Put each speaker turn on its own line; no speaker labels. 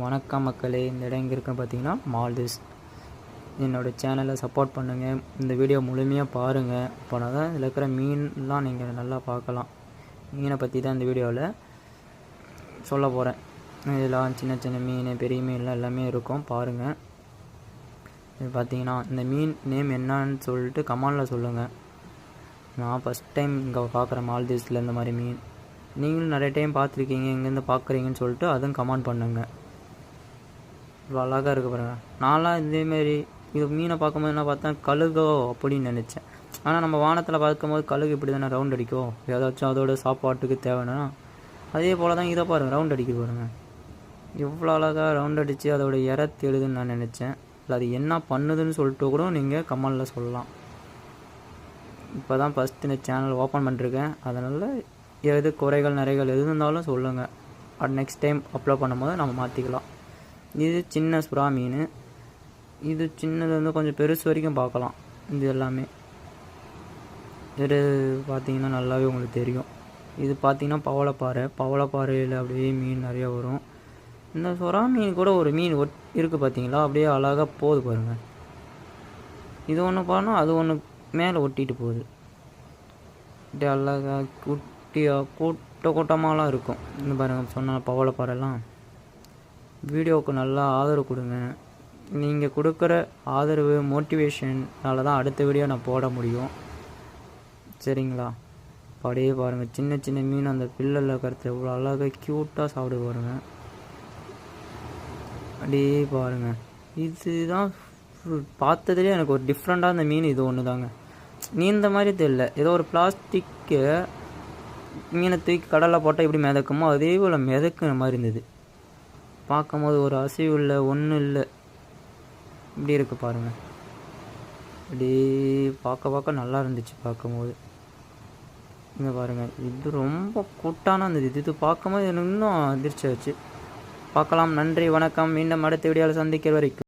வணக்கம் மக்களே இந்த இடம் எங்கே இருக்குன்னு பார்த்தீங்கன்னா மால்தீவ்ஸ். என்னோடய சேனலை சப்போர்ட் பண்ணுங்கள் இந்த வீடியோ முழுமையாக பாருங்கள் அப்போனா தான் இதில் இருக்கிற மீன்லாம் நீங்கள் நல்லா பார்க்கலாம். மீனை பற்றி தான் இந்த வீடியோவில் சொல்ல போகிறேன் இதெல்லாம் சின்ன சின்ன மீன் பெரிய மீன்லாம் எல்லாமே இருக்கும். பாருங்கள் இது பார்த்தீங்கன்னா இந்த மீன் நேம் என்னன்னு சொல்லிட்டு கமாண்டில் சொல்லுங்கள் நான் ஃபஸ்ட் டைம் இங்கே பார்க்குறேன் மால்தீவ்ஸில் இந்த மாதிரி மீன். நீங்களும் நிறைய டைம் பார்த்துருக்கீங்க இங்கேருந்து பார்க்குறீங்கன்னு சொல்லிட்டு அதுவும் கமெண்ட் பண்ணுங்கள் இவ்வளோ அழகாக இருக்க பாருங்கள் நான்லாம் இதேமாரி இது மீனை பார்க்கும்போது என்ன பார்த்தேன்? கழுகோ அப்படின்னு நினச்சேன். ஆனால் நம்ம வானத்தில் பார்க்கும்போது கழுகு இப்படி தானே ரவுண்ட் அடிக்கும். ஏதாச்சும் அதோட சாப்பாட்டுக்கு தேவைன்னா அதே போல் தான் இதை பாருங்கள் ரவுண்ட் அடிக்க பாருங்கள் இவ்வளோ அழகாக ரவுண்ட் அடித்து அதோட இற தேடுதுன்னு நான் நினச்சேன். இல்லை அது என்ன பண்ணுதுன்னு சொல்லிட்டு கூட நீங்கள் கமெண்டில் சொல்லலாம். இப்போ தான் ஃபஸ்ட்டு இந்த சேனல் ஓப்பன் பண்ணிருக்கேன். அதனால் எது குறைகள் நிறைகள் எது இருந்தாலும் சொல்லுங்கள் அட் நெக்ஸ்ட் டைம் அப்லோட் பண்ணும்போது நம்ம மாற்றிக்கலாம் இது சின்ன சுறா மீன். இது சின்னது வந்து கொஞ்சம் பெருசு வரைக்கும் பார்க்கலாம். இது எல்லாமே. இது பார்த்தீங்கன்னா நல்லாவே உங்களுக்கு தெரியும். இது பார்த்தீங்கன்னா பவளப்பாறை. பவளப்பாறையில் அப்படியே மீன் நிறையா வரும். இந்த சுறா மீன் கூட ஒரு மீன் ஒட் இருக்குது பார்த்தீங்களா? அப்படியே அழகாக போகுது பாருங்கள் இது ஒன்று பாருனா அது ஒன்று மேலே ஒட்டிட்டு போகுது. அப்படியே அழகா குட்டியாக கூட்ட கூட்டமாகலாம் இருக்கும். இந்த பாருங்கள் சொன்ன பவளப்பாறைலாம். வீடியோவுக்கு நல்லா ஆதரவு கொடுங்க. நீங்கள் கொடுக்குற ஆதரவு மோட்டிவேஷன்னால தான் அடுத்த வீடியோ நான் போட முடியும். சரிங்களா? அப்படியே பாருங்கள் சின்ன சின்ன மீன் அந்த பில்லில் இருக்கிறது எவ்வளோ அழகாக க்யூட்டாக சாப்பிட பாருங்க. அப்படியே பாருங்கள் இதுதான் பார்த்ததுலேயே எனக்கு ஒரு டிஃப்ரெண்ட்டாக அந்த மீன் இது ஒன்று தாங்க நீந்த மாதிரி தெரியல ஏதோ ஒரு பிளாஸ்டிக்கு மீனை தூக்கி கடலில் போட்டால் எப்படி மிதக்குமோ அதே போல் மிதக்குற மாதிரி இருந்தது. பார்க்கும்போது ஒரு அசைவு இல்லை ஒன்றும் இல்லை இப்படி இருக்கு பாருங்கள் அப்படியே பார்க்க பார்க்க நல்லா இருந்துச்சு பார்க்கும்போது. இங்கே பாருங்கள் இது ரொம்ப கூட்டான இருந்தது இது. இது பார்க்கும்போது எனக்கு இன்னும் அதிர்ச்சி ஆச்சு பார்க்கலாம். நன்றி. வணக்கம். மீண்டும் அடுத்த வீடியோவில் சந்திக்கிற வரைக்கும்.